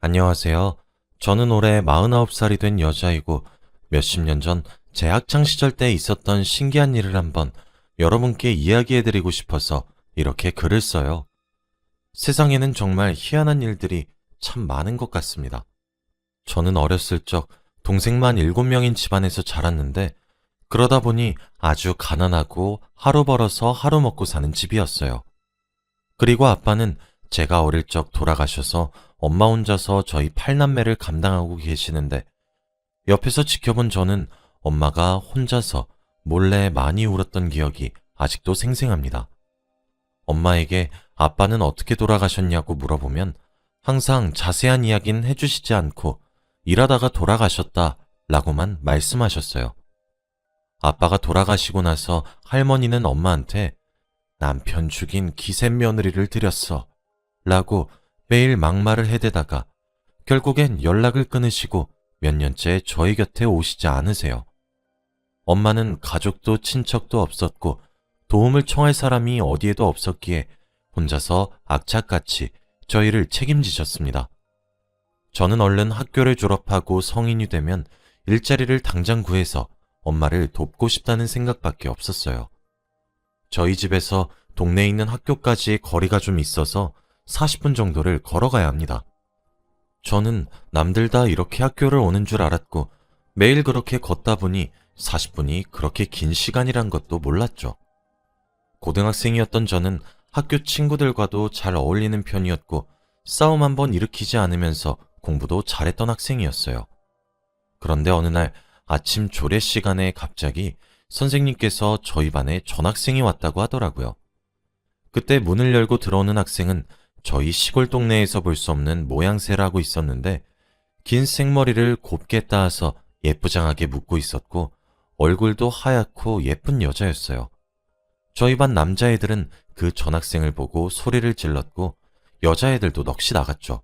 안녕하세요. 저는 올해 49살이 된 여자이고 몇십 년 전 제 학창 시절 때 있었던 신기한 일을 한번 여러분께 이야기해드리고 싶어서 이렇게 글을 써요. 세상에는 정말 희한한 일들이 참 많은 것 같습니다. 저는 어렸을 적 동생만 7명인 집안에서 자랐는데 그러다 보니 아주 가난하고 하루 벌어서 하루 먹고 사는 집이었어요. 그리고 아빠는 제가 어릴 적 돌아가셔서 엄마 혼자서 저희 팔남매를 감당하고 계시는데 옆에서 지켜본 저는 엄마가 혼자서 몰래 많이 울었던 기억이 아직도 생생합니다. 엄마에게 아빠는 어떻게 돌아가셨냐고 물어보면 항상 자세한 이야기는 해주시지 않고 일하다가 돌아가셨다 라고만 말씀하셨어요. 아빠가 돌아가시고 나서 할머니는 엄마한테 남편 죽인 기생 며느리를 들였어 라고 매일 막말을 해대다가 결국엔 연락을 끊으시고 몇 년째 저희 곁에 오시지 않으세요. 엄마는 가족도 친척도 없었고 도움을 청할 사람이 어디에도 없었기에 혼자서 악착같이 저희를 책임지셨습니다. 저는 얼른 학교를 졸업하고 성인이 되면 일자리를 당장 구해서 엄마를 돕고 싶다는 생각밖에 없었어요. 저희 집에서 동네에 있는 학교까지 거리가 좀 있어서 40분 정도를 걸어가야 합니다. 저는 남들 다 이렇게 학교를 오는 줄 알았고 매일 그렇게 걷다 보니 40분이 그렇게 긴 시간이란 것도 몰랐죠. 고등학생이었던 저는 학교 친구들과도 잘 어울리는 편이었고 싸움 한번 일으키지 않으면서 공부도 잘했던 학생이었어요. 그런데 어느 날 아침 조례 시간에 갑자기 선생님께서 저희 반에 전학생이 왔다고 하더라고요. 그때 문을 열고 들어오는 학생은 저희 시골 동네에서 볼 수 없는 모양새를 하고 있었는데 긴 생머리를 곱게 따서 예쁘장하게 묶고 있었고 얼굴도 하얗고 예쁜 여자였어요. 저희 반 남자애들은 그 전학생을 보고 소리를 질렀고 여자애들도 넋이 나갔죠.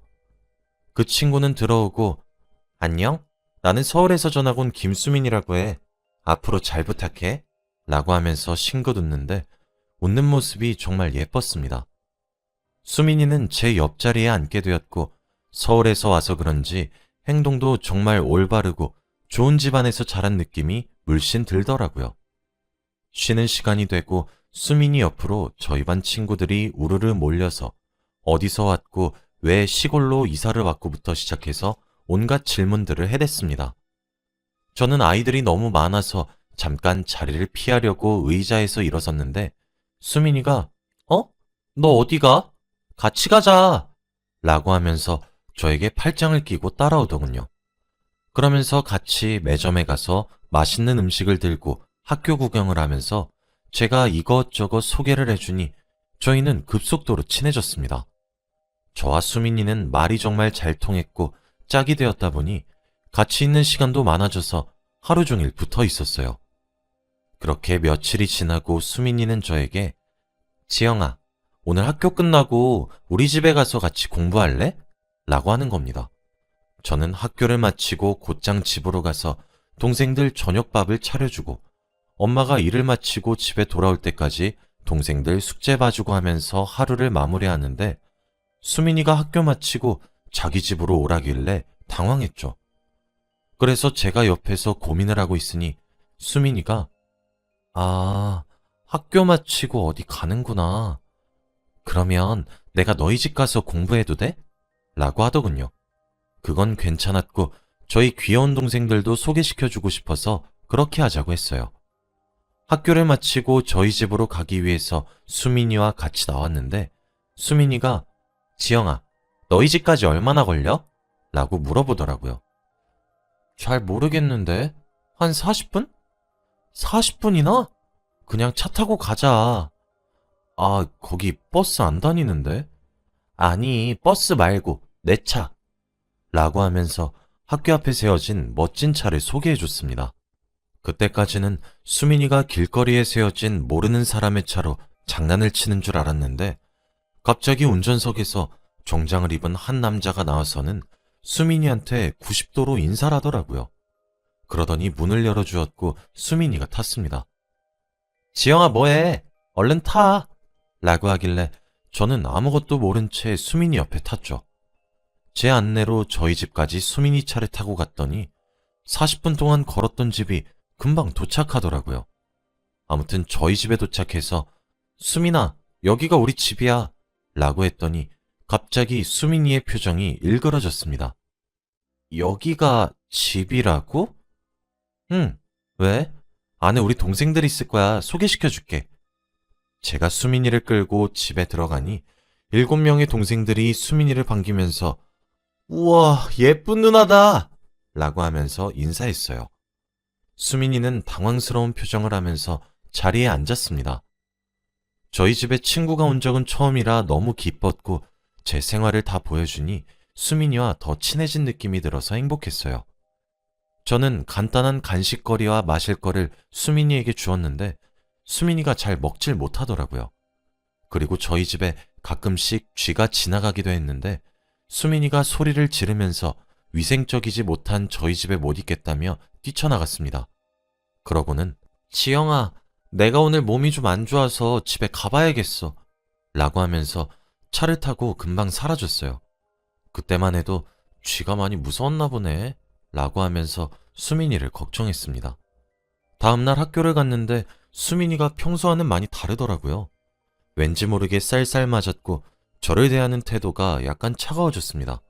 그 친구는 들어오고 안녕? 나는 서울에서 전학 온 김수민이라고 해. 앞으로 잘 부탁해. 라고 하면서 싱긋 웃는데 웃는 모습이 정말 예뻤습니다. 수민이는 제 옆자리에 앉게 되었고 서울에서 와서 그런지 행동도 정말 올바르고 좋은 집안에서 자란 느낌이 물씬 들더라고요. 쉬는 시간이 되고 수민이 옆으로 저희 반 친구들이 우르르 몰려서 어디서 왔고 왜 시골로 이사를 왔고부터 시작해서 온갖 질문들을 해댔습니다. 저는 아이들이 너무 많아서 잠깐 자리를 피하려고 의자에서 일어섰는데 수민이가 어? 너 어디가? 같이 가자! 라고 하면서 저에게 팔짱을 끼고 따라오더군요. 그러면서 같이 매점에 가서 맛있는 음식을 들고 학교 구경을 하면서 제가 이것저것 소개를 해주니 저희는 급속도로 친해졌습니다. 저와 수민이는 말이 정말 잘 통했고 짝이 되었다 보니 같이 있는 시간도 많아져서 하루 종일 붙어 있었어요. 그렇게 며칠이 지나고 수민이는 저에게 지영아, 오늘 학교 끝나고 우리 집에 가서 같이 공부할래? 라고 하는 겁니다. 저는 학교를 마치고 곧장 집으로 가서 동생들 저녁밥을 차려주고 엄마가 일을 마치고 집에 돌아올 때까지 동생들 숙제 봐주고 하면서 하루를 마무리하는데 수민이가 학교 마치고 자기 집으로 오라길래 당황했죠. 그래서 제가 옆에서 고민을 하고 있으니 수민이가 아, 학교 마치고 어디 가는구나. 그러면 내가 너희 집 가서 공부해도 돼? 라고 하더군요. 그건 괜찮았고 저희 귀여운 동생들도 소개시켜주고 싶어서 그렇게 하자고 했어요. 학교를 마치고 저희 집으로 가기 위해서 수민이와 같이 나왔는데 수민이가 지영아, 너희 집까지 얼마나 걸려? 라고 물어보더라고요. 잘 모르겠는데 한 40분? 40분이나? 그냥 차 타고 가자. 아, 거기 버스 안 다니는데? 아니, 버스 말고 내 차. 라고 하면서 학교 앞에 세워진 멋진 차를 소개해 줬습니다. 그때까지는 수민이가 길거리에 세워진 모르는 사람의 차로 장난을 치는 줄 알았는데 갑자기 운전석에서 정장을 입은 한 남자가 나와서는 수민이한테 90도로 인사를 하더라고요. 그러더니 문을 열어주었고 수민이가 탔습니다. 지영아 뭐해? 얼른 타! 라고 하길래 저는 아무것도 모른 채 수민이 옆에 탔죠. 제 안내로 저희 집까지 수민이 차를 타고 갔더니 40분 동안 걸었던 집이 금방 도착하더라고요. 아무튼 저희 집에 도착해서 수민아, 여기가 우리 집이야. 라고 했더니 갑자기 수민이의 표정이 일그러졌습니다. 여기가 집이라고? 응, 왜? 안에 우리 동생들 있을 거야. 소개시켜 줄게. 제가 수민이를 끌고 집에 들어가니 일곱 명의 동생들이 수민이를 반기면서 우와, 예쁜 누나다! 라고 하면서 인사했어요. 수민이는 당황스러운 표정을 하면서 자리에 앉았습니다. 저희 집에 친구가 온 적은 처음이라 너무 기뻤고 제 생활을 다 보여주니 수민이와 더 친해진 느낌이 들어서 행복했어요. 저는 간단한 간식거리와 마실 거를 수민이에게 주었는데 수민이가 잘 먹질 못하더라고요. 그리고 저희 집에 가끔씩 쥐가 지나가기도 했는데 수민이가 소리를 지르면서 위생적이지 못한 저희 집에 못 있겠다며 뛰쳐나갔습니다. 그러고는 지영아, 내가 오늘 몸이 좀 안 좋아서 집에 가봐야겠어. 라고 하면서 차를 타고 금방 사라졌어요. 그때만 해도 쥐가 많이 무서웠나 보네. 라고 하면서 수민이를 걱정했습니다. 다음날 학교를 갔는데 수민이가 평소와는 많이 다르더라고요. 왠지 모르게 쌀쌀 맞았고 저를 대하는 태도가 약간 차가워졌습니다.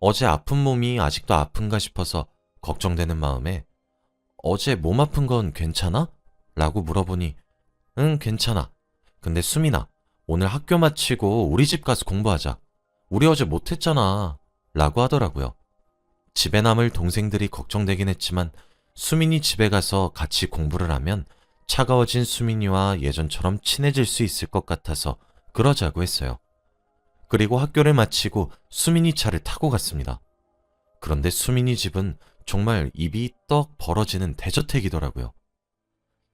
어제 아픈 몸이 아직도 아픈가 싶어서 걱정되는 마음에 어제 몸 아픈 건 괜찮아? 라고 물어보니 응 괜찮아. 근데 수민아 오늘 학교 마치고 우리 집 가서 공부하자. 우리 어제 못했잖아. 라고 하더라고요. 집에 남을 동생들이 걱정되긴 했지만 수민이 집에 가서 같이 공부를 하면 차가워진 수민이와 예전처럼 친해질 수 있을 것 같아서 그러자고 했어요. 그리고 학교를 마치고 수민이 차를 타고 갔습니다. 그런데 수민이 집은 정말 입이 떡 벌어지는 대저택이더라고요.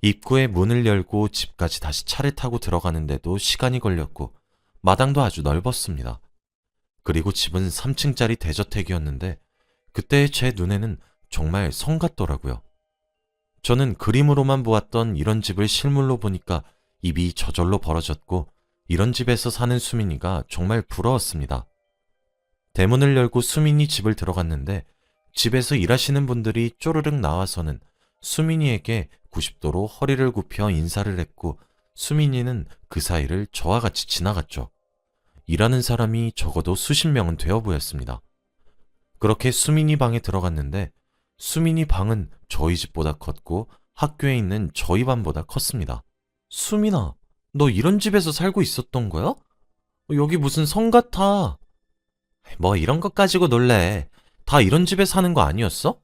입구에 문을 열고 집까지 다시 차를 타고 들어가는데도 시간이 걸렸고 마당도 아주 넓었습니다. 그리고 집은 3층짜리 대저택이었는데 그때 제 눈에는 정말 성 같더라고요. 저는 그림으로만 보았던 이런 집을 실물로 보니까 입이 저절로 벌어졌고 이런 집에서 사는 수민이가 정말 부러웠습니다. 대문을 열고 수민이 집을 들어갔는데 집에서 일하시는 분들이 쪼르륵 나와서는 수민이에게 90도로 허리를 굽혀 인사를 했고 수민이는 그 사이를 저와 같이 지나갔죠. 일하는 사람이 적어도 수십 명은 되어 보였습니다. 그렇게 수민이 방에 들어갔는데 수민이 방은 저희 집보다 컸고 학교에 있는 저희 반보다 컸습니다. 수민아, 너 이런 집에서 살고 있었던 거야? 여기 무슨 성 같아. 뭐 이런 것 가지고 놀래. 다 이런 집에 사는 거 아니었어?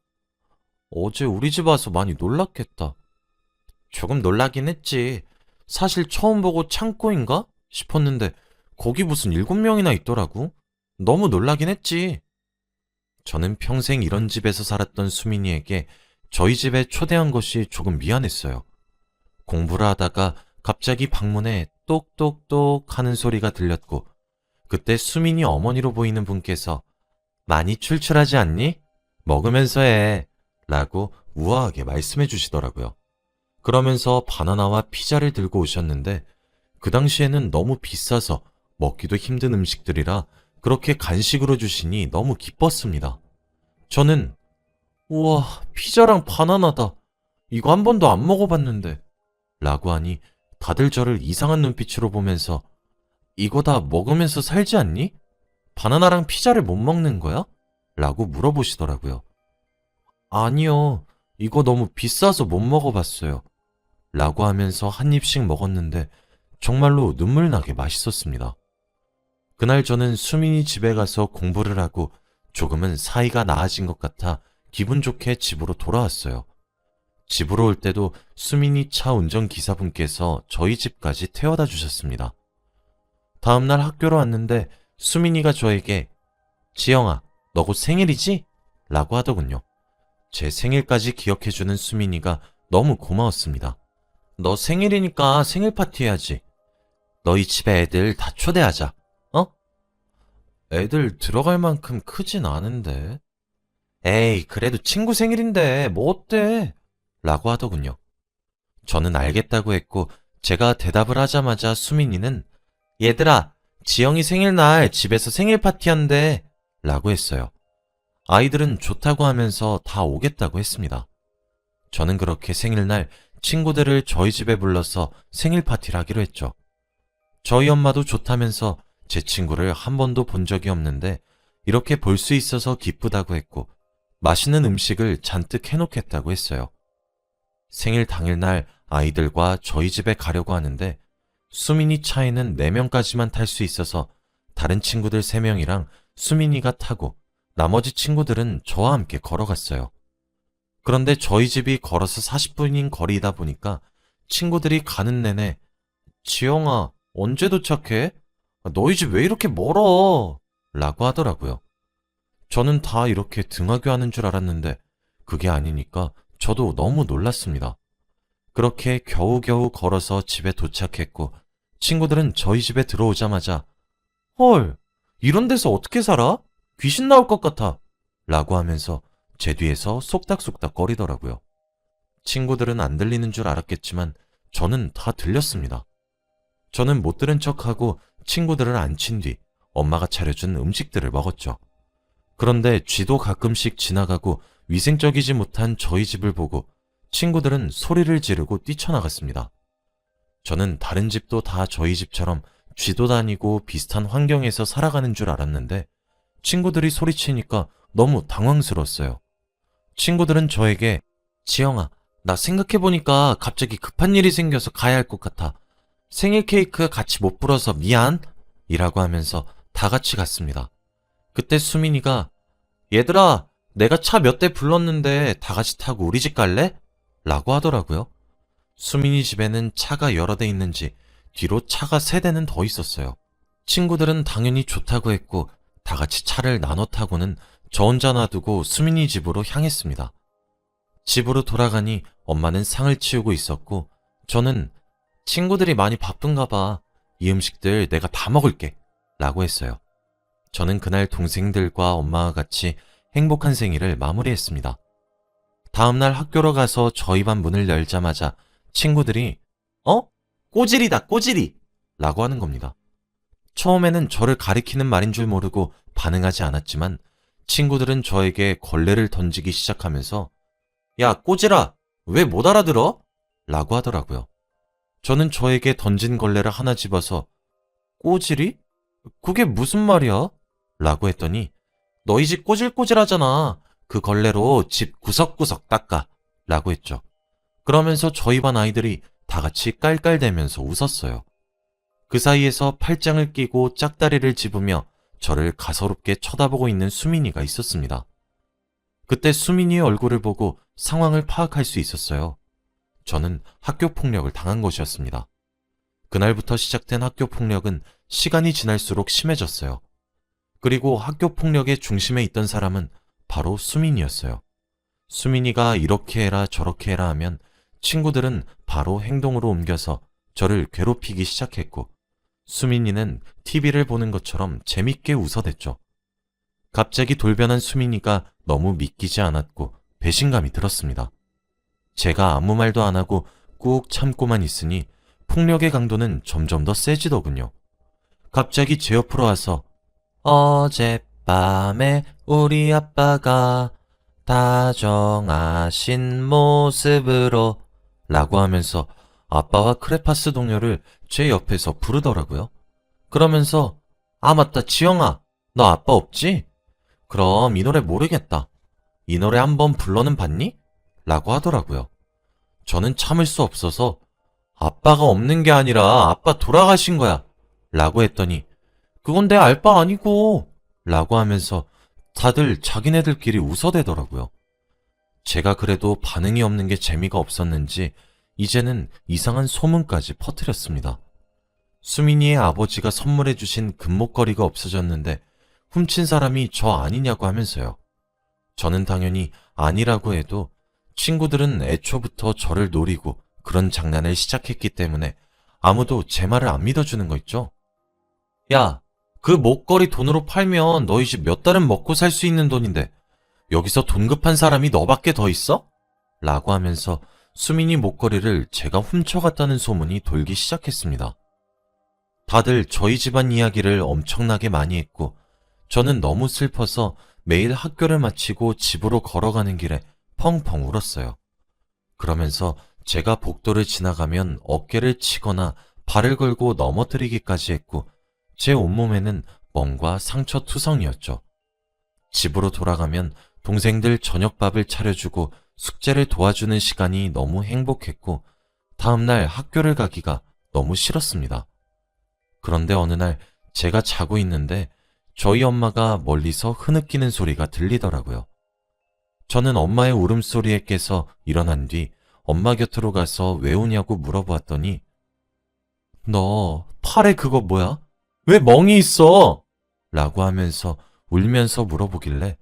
어제 우리 집 와서 많이 놀랐겠다. 조금 놀라긴 했지. 사실 처음 보고 창고인가? 싶었는데 거기 무슨 일곱 명이나 있더라고. 너무 놀라긴 했지. 저는 평생 이런 집에서 살았던 수민이에게 저희 집에 초대한 것이 조금 미안했어요. 공부를 하다가 갑자기 방문에 똑똑똑 하는 소리가 들렸고 그때 수민이 어머니로 보이는 분께서 많이 출출하지 않니? 먹으면서 해. 라고 우아하게 말씀해 주시더라고요. 그러면서 바나나와 피자를 들고 오셨는데 그 당시에는 너무 비싸서 먹기도 힘든 음식들이라 그렇게 간식으로 주시니 너무 기뻤습니다. 저는 우와 피자랑 바나나다. 이거 한 번도 안 먹어봤는데 라고 하니 다들 저를 이상한 눈빛으로 보면서 이거 다 먹으면서 살지 않니? 바나나랑 피자를 못 먹는 거야? 라고 물어보시더라고요. 아니요. 이거 너무 비싸서 못 먹어봤어요. 라고 하면서 한 입씩 먹었는데 정말로 눈물 나게 맛있었습니다. 그날 저는 수민이 집에 가서 공부를 하고 조금은 사이가 나아진 것 같아 기분 좋게 집으로 돌아왔어요. 집으로 올 때도 수민이 차 운전기사분께서 저희 집까지 태워다 주셨습니다. 다음날 학교로 왔는데 수민이가 저에게 지영아, 너 곧 생일이지? 라고 하더군요. 제 생일까지 기억해주는 수민이가 너무 고마웠습니다. 너 생일이니까 생일 파티 해야지. 너희 집에 애들 다 초대하자. 어? 애들 들어갈 만큼 크진 않은데. 에이, 그래도 친구 생일인데 뭐 어때? 라고 하더군요. 저는 알겠다고 했고 제가 대답을 하자마자 수민이는 얘들아, 지영이 생일날 집에서 생일 파티한대. 라고 했어요. 아이들은 좋다고 하면서 다 오겠다고 했습니다. 저는 그렇게 생일날 친구들을 저희 집에 불러서 생일 파티를 하기로 했죠. 저희 엄마도 좋다면서 제 친구를 한 번도 본 적이 없는데 이렇게 볼 수 있어서 기쁘다고 했고 맛있는 음식을 잔뜩 해놓겠다고 했어요. 생일 당일날 아이들과 저희 집에 가려고 하는데 수민이 차에는 4명까지만 탈 수 있어서 다른 친구들 3명이랑 수민이가 타고 나머지 친구들은 저와 함께 걸어갔어요. 그런데 저희 집이 걸어서 40분인 거리이다 보니까 친구들이 가는 내내 지영아, 언제 도착해? 너희 집 왜 이렇게 멀어? 라고 하더라고요. 저는 다 이렇게 등하교 하는 줄 알았는데 그게 아니니까 저도 너무 놀랐습니다. 그렇게 겨우겨우 걸어서 집에 도착했고 친구들은 저희 집에 들어오자마자 헐, 이런 데서 어떻게 살아? 귀신 나올 것 같아. 라고 하면서 제 뒤에서 속닥속닥 거리더라고요. 친구들은 안 들리는 줄 알았겠지만 저는 다 들렸습니다. 저는 못 들은 척하고 친구들을 앉힌 뒤 엄마가 차려준 음식들을 먹었죠. 그런데 쥐도 가끔씩 지나가고 위생적이지 못한 저희 집을 보고 친구들은 소리를 지르고 뛰쳐나갔습니다. 저는 다른 집도 다 저희 집처럼 쥐도 다니고 비슷한 환경에서 살아가는 줄 알았는데 친구들이 소리치니까 너무 당황스러웠어요. 친구들은 저에게 지영아, 나 생각해보니까 갑자기 급한 일이 생겨서 가야 할 것 같아. 생일 케이크 같이 못 불어서 미안? 이라고 하면서 다 같이 갔습니다. 그때 수민이가 얘들아, 내가 차 몇 대 불렀는데 다 같이 타고 우리 집 갈래? 라고 하더라고요. 수민이 집에는 차가 여러 대 있는지 뒤로 차가 세 대는 더 있었어요. 친구들은 당연히 좋다고 했고 다 같이 차를 나눠 타고는 저 혼자 놔두고 수민이 집으로 향했습니다. 집으로 돌아가니 엄마는 상을 치우고 있었고 저는 친구들이 많이 바쁜가 봐. 이 음식들 내가 다 먹을게. 라고 했어요. 저는 그날 동생들과 엄마와 같이 행복한 생일을 마무리했습니다. 다음날 학교로 가서 저희 반 문을 열자마자 친구들이 어? 꼬질이다 꼬질이 라고 하는 겁니다. 처음에는 저를 가리키는 말인 줄 모르고 반응하지 않았지만 친구들은 저에게 걸레를 던지기 시작하면서 야 꼬질아 왜 못 알아들어? 라고 하더라고요. 저는 저에게 던진 걸레를 하나 집어서 꼬질이? 그게 무슨 말이야? 라고 했더니 너희 집 꼬질꼬질하잖아. 그 걸레로 집 구석구석 닦아. 라고 했죠. 그러면서 저희 반 아이들이 다 같이 깔깔대면서 웃었어요. 그 사이에서 팔짱을 끼고 짝다리를 집으며 저를 가소롭게 쳐다보고 있는 수민이가 있었습니다. 그때 수민이의 얼굴을 보고 상황을 파악할 수 있었어요. 저는 학교 폭력을 당한 것이었습니다. 그날부터 시작된 학교 폭력은 시간이 지날수록 심해졌어요. 그리고 학교 폭력의 중심에 있던 사람은 바로 수민이었어요. 수민이가 이렇게 해라 저렇게 해라 하면 친구들은 바로 행동으로 옮겨서 저를 괴롭히기 시작했고 수민이는 TV를 보는 것처럼 재밌게 웃어댔죠. 갑자기 돌변한 수민이가 너무 믿기지 않았고 배신감이 들었습니다. 제가 아무 말도 안 하고 꾹 참고만 있으니 폭력의 강도는 점점 더 세지더군요. 갑자기 제 옆으로 와서 어젯밤에 우리 아빠가 다정하신 모습으로 라고 하면서 아빠와 크레파스 동료를 제 옆에서 부르더라고요. 그러면서 아 맞다 지영아 너 아빠 없지? 그럼 이 노래 모르겠다. 이 노래 한번 불러는 봤니? 라고 하더라고요. 저는 참을 수 없어서 아빠가 없는 게 아니라 아빠 돌아가신 거야. 라고 했더니 그건 내 알바 아니고 라고 하면서 다들 자기네들끼리 웃어대더라고요. 제가 그래도 반응이 없는 게 재미가 없었는지 이제는 이상한 소문까지 퍼뜨렸습니다. 수민이의 아버지가 선물해 주신 금목걸이가 없어졌는데 훔친 사람이 저 아니냐고 하면서요. 저는 당연히 아니라고 해도 친구들은 애초부터 저를 노리고 그런 장난을 시작했기 때문에 아무도 제 말을 안 믿어주는 거 있죠? 야, 그 목걸이 돈으로 팔면 너희 집 몇 달은 먹고 살 수 있는 돈인데 여기서 돈 급한 사람이 너밖에 더 있어? 라고 하면서 수민이 목걸이를 제가 훔쳐갔다는 소문이 돌기 시작했습니다. 다들 저희 집안 이야기를 엄청나게 많이 했고 저는 너무 슬퍼서 매일 학교를 마치고 집으로 걸어가는 길에 펑펑 울었어요. 그러면서 제가 복도를 지나가면 어깨를 치거나 발을 걸고 넘어뜨리기까지 했고 제 온몸에는 멍과 상처 투성이었죠. 집으로 돌아가면 동생들 저녁밥을 차려주고 숙제를 도와주는 시간이 너무 행복했고 다음날 학교를 가기가 너무 싫었습니다. 그런데 어느 날 제가 자고 있는데 저희 엄마가 멀리서 흐느끼는 소리가 들리더라고요. 저는 엄마의 울음소리에 깨서 일어난 뒤 엄마 곁으로 가서 왜 우냐고 물어보았더니 너 팔에 그거 뭐야? 왜 멍이 있어? 라고 하면서 울면서 물어보길래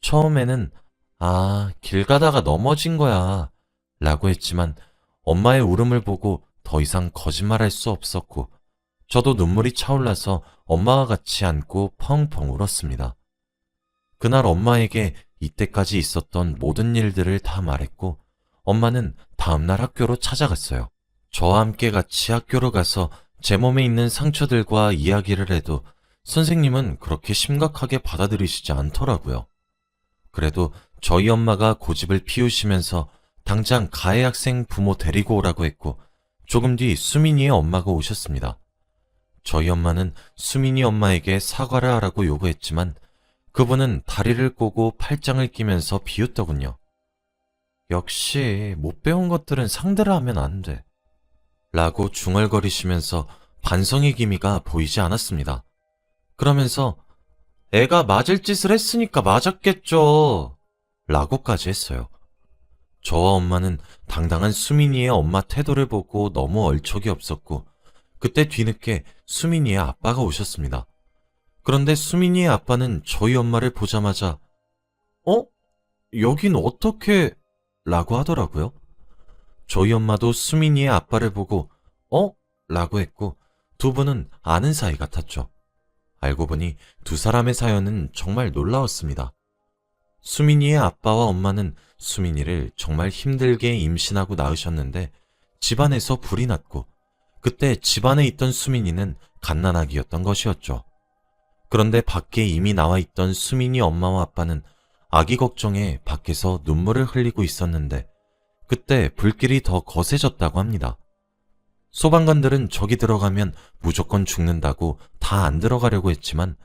처음에는 아, 길 가다가 넘어진 거야. 라고 했지만 엄마의 울음을 보고 더 이상 거짓말할 수 없었고 저도 눈물이 차올라서 엄마와 같이 안고 펑펑 울었습니다. 그날 엄마에게 이때까지 있었던 모든 일들을 다 말했고 엄마는 다음날 학교로 찾아갔어요. 저와 함께 같이 학교로 가서 제 몸에 있는 상처들과 이야기를 해도 선생님은 그렇게 심각하게 받아들이시지 않더라고요. 그래도 저희 엄마가 고집을 피우시면서 당장 가해 학생 부모 데리고 오라고 했고 조금 뒤 수민이의 엄마가 오셨습니다. 저희 엄마는 수민이 엄마에게 사과를 하라고 요구했지만 그분은 다리를 꼬고 팔짱을 끼면서 비웃더군요. 역시 못 배운 것들은 상대를 하면 안 돼. 라고 중얼거리시면서 반성의 기미가 보이지 않았습니다. 그러면서 애가 맞을 짓을 했으니까 맞았겠죠. 라고까지 했어요. 저와 엄마는 당당한 수민이의 엄마 태도를 보고 너무 얼척이 없었고, 그때 뒤늦게 수민이의 아빠가 오셨습니다. 그런데 수민이의 아빠는 저희 엄마를 보자마자, 어? 여긴 어떻게, 라고 하더라고요. 저희 엄마도 수민이의 아빠를 보고, 어? 라고 했고, 두 분은 아는 사이 같았죠. 알고 보니 두 사람의 사연은 정말 놀라웠습니다. 수민이의 아빠와 엄마는 수민이를 정말 힘들게 임신하고 낳으셨는데 집안에서 불이 났고 그때 집안에 있던 수민이는 갓난아기였던 것이었죠. 그런데 밖에 이미 나와 있던 수민이 엄마와 아빠는 아기 걱정에 밖에서 눈물을 흘리고 있었는데 그때 불길이 더 거세졌다고 합니다. 소방관들은 저기 들어가면 무조건 죽는다고 다 안 들어가려고 했지만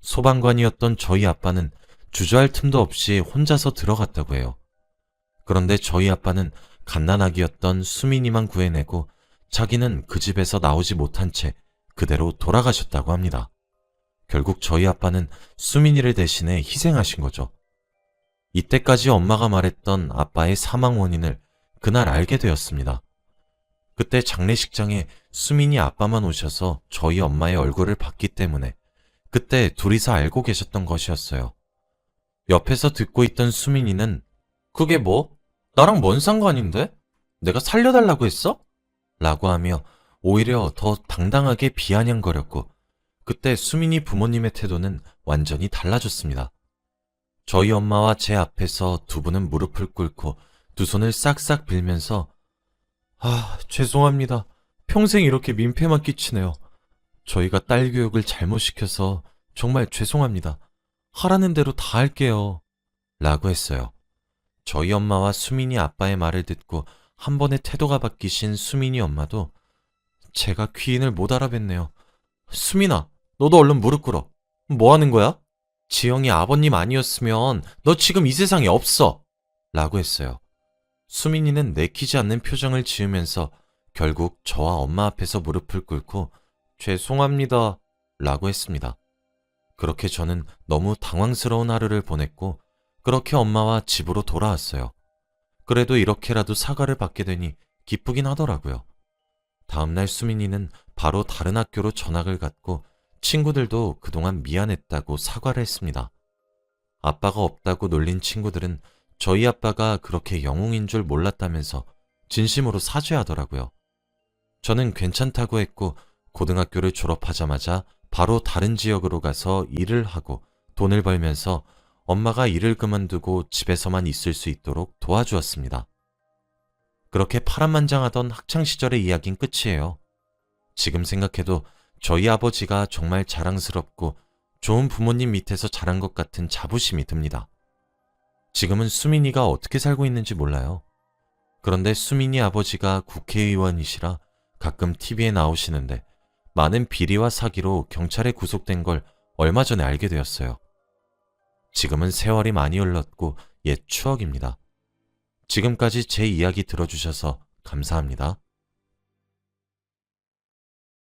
소방관이었던 저희 아빠는 주저할 틈도 없이 혼자서 들어갔다고 해요. 그런데 저희 아빠는 갓난아기였던 수민이만 구해내고 자기는 그 집에서 나오지 못한 채 그대로 돌아가셨다고 합니다. 결국 저희 아빠는 수민이를 대신해 희생하신 거죠. 이때까지 엄마가 말했던 아빠의 사망 원인을 그날 알게 되었습니다. 그때 장례식장에 수민이 아빠만 오셔서 저희 엄마의 얼굴을 봤기 때문에 그때 둘이서 알고 계셨던 것이었어요. 옆에서 듣고 있던 수민이는 그게 뭐? 나랑 뭔 상관인데? 내가 살려달라고 했어? 라고 하며 오히려 더 당당하게 비아냥거렸고 그때 수민이 부모님의 태도는 완전히 달라졌습니다. 저희 엄마와 제 앞에서 두 분은 무릎을 꿇고 두 손을 싹싹 빌면서 아, 죄송합니다. 평생 이렇게 민폐만 끼치네요. 저희가 딸 교육을 잘못 시켜서 정말 죄송합니다. 하라는 대로 다 할게요. 라고 했어요. 저희 엄마와 수민이 아빠의 말을 듣고 한 번에 태도가 바뀌신 수민이 엄마도 제가 귀인을 못 알아뵀네요. 수민아, 너도 얼른 무릎 꿇어. 뭐 하는 거야? 지영이 아버님 아니었으면 너 지금 이 세상에 없어. 라고 했어요. 수민이는 내키지 않는 표정을 지으면서 결국 저와 엄마 앞에서 무릎을 꿇고 죄송합니다. 라고 했습니다. 그렇게 저는 너무 당황스러운 하루를 보냈고 그렇게 엄마와 집으로 돌아왔어요. 그래도 이렇게라도 사과를 받게 되니 기쁘긴 하더라고요. 다음날 수민이는 바로 다른 학교로 전학을 갔고 친구들도 그동안 미안했다고 사과를 했습니다. 아빠가 없다고 놀린 친구들은 저희 아빠가 그렇게 영웅인 줄 몰랐다면서 진심으로 사죄하더라고요. 저는 괜찮다고 했고 고등학교를 졸업하자마자 바로 다른 지역으로 가서 일을 하고 돈을 벌면서 엄마가 일을 그만두고 집에서만 있을 수 있도록 도와주었습니다. 그렇게 파란만장하던 학창시절의 이야기는 끝이에요. 지금 생각해도 저희 아버지가 정말 자랑스럽고 좋은 부모님 밑에서 자란 것 같은 자부심이 듭니다. 지금은 수민이가 어떻게 살고 있는지 몰라요. 그런데 수민이 아버지가 국회의원이시라 가끔 TV에 나오시는데 많은 비리와 사기로 경찰에 구속된 걸 얼마 전에 알게 되었어요. 지금은 세월이 많이 흘렀고 옛 추억입니다. 지금까지 제 이야기 들어주셔서 감사합니다.